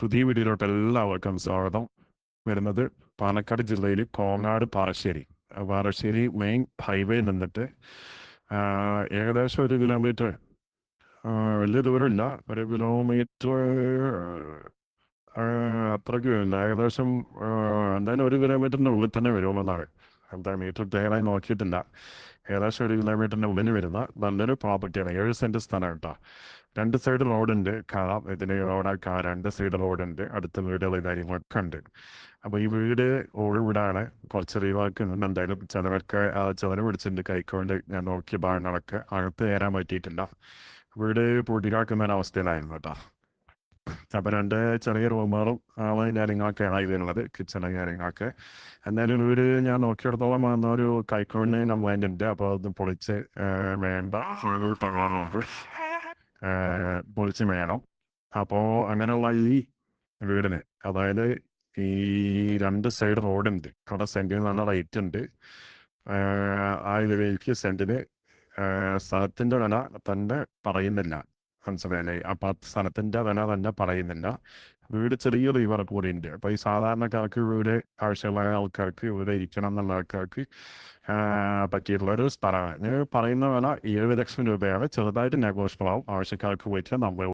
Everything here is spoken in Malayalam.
പുതിയ വീഡിയോയിലോട്ട് എല്ലാവർക്കും സ്വാഗതം. വരുന്നത് പാലക്കാട് ജില്ലയിൽ കോങ്ങാട് പാറശ്ശേരി. പാറശ്ശേരി മെയിൻ ഹൈവേ നിന്നിട്ട് ഏകദേശം ഒരു കിലോമീറ്റർ വലിയ ദൂരമില്ല. ഒരു കിലോമീറ്റർ അത്രയ്ക്ക് ഏകദേശം എന്തായാലും ഒരു കിലോമീറ്ററിന്റെ ഉള്ളിൽ തന്നെ വരുമെന്നാണ് ക്ലിയറായി നോക്കിയിട്ടില്ല ഏകദേശം ഒരു കിലോമീറ്ററിന്റെ ഉള്ളിൽ വരുന്ന നല്ലൊരു പ്രോപ്പർട്ടിയാണ് ഏഴ് സെന്റ് സ്ഥലം കേട്ടോ. രണ്ട് സൈഡ് റോഡുണ്ട് കാണാം. ഇതിന് റോഡാക്കാം രണ്ട് സൈഡ് റോഡുണ്ട് അടുത്ത വീടുകൾ കാര്യങ്ങളൊക്കെ ഉണ്ട്. അപ്പൊ ഈ വീട് ഓട് വീടാണ്. കുറച്ച് റീവാക്കുന്നുണ്ട് എന്തായാലും ചിലവർക്ക് ചിലവ് പിടിച്ചിട്ടുണ്ട് കൈക്കൊണ്ട് ഞാൻ നോക്കിയ ഭാഗങ്ങളൊക്കെ അകത്ത് കയറാൻ പറ്റിയിട്ടില്ല. വീട് പൂട്ടിക്കാക്കുന്ന അവസ്ഥയിലായിരുന്നു കേട്ടോ. അപ്പം രണ്ട് ചെറിയ റൂമുകളും ആണ് കാര്യങ്ങളൊക്കെയാണ് ഇതിനുള്ളത് കിച്ചണും കാര്യങ്ങളൊക്കെ. എന്തായാലും ഒരു ഞാൻ നോക്കിയെടുത്തോളം വന്ന ഒരു കൈക്കോണിന് കംപ്ലൈന്റ് ഉണ്ട് അപ്പോൾ അത് പൊളിച്ച് വേണ്ട. പൊളിച്ച് വേണം. അപ്പോൾ അങ്ങനെയുള്ള ഈ വീടിന് അതായത് ഈ രണ്ട് സൈഡ് റോഡുണ്ട് അവിടെ സെന്റിന് നല്ല റേറ്റ് ഉണ്ട്. ആ ആ ഇതിലേക്ക് സെന്റിന് സ്ഥലത്തിന്റെ വില തന്നെ പറയുന്നില്ല. മനസ്സിലായില്ലേ? അപ്പം ആ സ്ഥലത്തിന്റെ വില തന്നെ പറയുന്നില്ല. വീട് ചെറിയ റിവർ കൂടി ഉണ്ട് അപ്പോൾ ഈ സാധാരണക്കാർക്ക് വീട് ആവശ്യമുള്ള ആൾക്കാർക്ക് ഇവിടെ ഇരിക്കണം എന്നുള്ള ആൾക്കാർക്ക് പറ്റിയിട്ടുള്ള ഒരു സ്ഥലമാണ്. പറയുന്ന വില ഏഴ് ലക്ഷം രൂപയാണ്. ചെറുതായിട്ട് നെഗോഷ്യബിൾ ആവും. ആവശ്യക്കാർക്ക് പോയിട്ട് നമ്മൾ